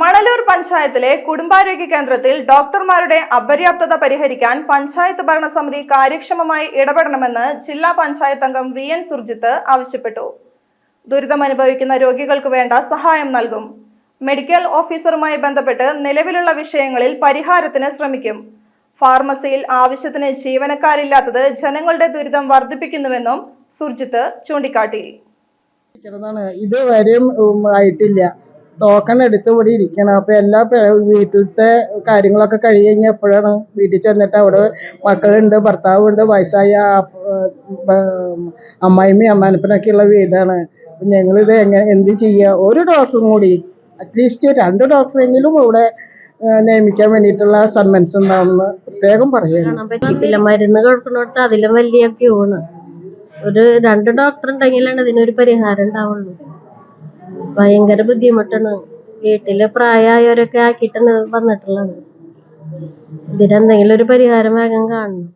മണലൂർ പഞ്ചായത്തിലെ കുടുംബാരോഗ്യ കേന്ദ്രത്തിൽ ഡോക്ടർമാരുടെ അപര്യാപ്തത പരിഹരിക്കാൻ പഞ്ചായത്ത് ഭരണസമിതി കാര്യക്ഷമമായി ഇടപെടണമെന്ന് ജില്ലാ പഞ്ചായത്ത് അംഗം വി എൻ സുർജിത്ത് ആവശ്യപ്പെട്ടു. ദുരിതമനുഭവിക്കുന്ന രോഗികൾക്ക് വേണ്ട സഹായം നൽകും. മെഡിക്കൽ ഓഫീസറുമായി ബന്ധപ്പെട്ട് നിലവിലുള്ള വിഷയങ്ങളിൽ പരിഹാരത്തിന് ശ്രമിക്കും. ഫാർമസിയിൽ ആവശ്യത്തിന് ജീവനക്കാരില്ലാത്തത് ജനങ്ങളുടെ ദുരിതം വർദ്ധിപ്പിക്കുന്നുവെന്നും സുർജിത്ത് ചൂണ്ടിക്കാട്ടി. ഇതുവരെയും ആയിട്ടില്ല. ടോക്കൺ എടുത്ത് ഇവിടെ ഇരിക്കണം. അപ്പൊ എല്ലാ വീട്ടിലത്തെ കാര്യങ്ങളൊക്കെ കഴിഞ്ഞ് കഴിഞ്ഞാൽ എപ്പോഴാണ് വീട്ടിൽ ചെന്നിട്ട് അവിടെ മക്കളുണ്ട് ഭർത്താവുണ്ട് വയസ്സായ അമ്മായിമ്മയും അമ്മാനപ്പനൊക്കെ ഉള്ള വീടാണ്. ഞങ്ങളിത് എങ്ങനെ എന്ത് ചെയ്യുക ഒരു ഡോക്ടറും കൂടി. അറ്റ്ലീസ്റ്റ് രണ്ട് ഡോക്ടറെങ്കിലും ഇവിടെ നിയമിക്കാൻ വേണ്ടിയിട്ടുള്ള സമ്മൻസ് ഉണ്ടാവുന്ന പ്രത്യേകം പറയുന്നു. മരുന്ന് കൊടുക്കണോട്ട് അതിലും വലിയ ഒരു രണ്ട് ഡോക്ടർ ഉണ്ടെങ്കിലാണ് ഇതിനൊരു പരിഹാരം ഉണ്ടാവുള്ളൂ. ഭയങ്കര ബുദ്ധിമുട്ടാണ്. വീട്ടിൽ പ്രായമായവരൊക്കെ ആക്കിയിട്ടാണ് വന്നിട്ടുള്ളത്. ഇതിനെന്തെങ്കിലും ഒരു പരിഹാരം വേഗം കാണണം.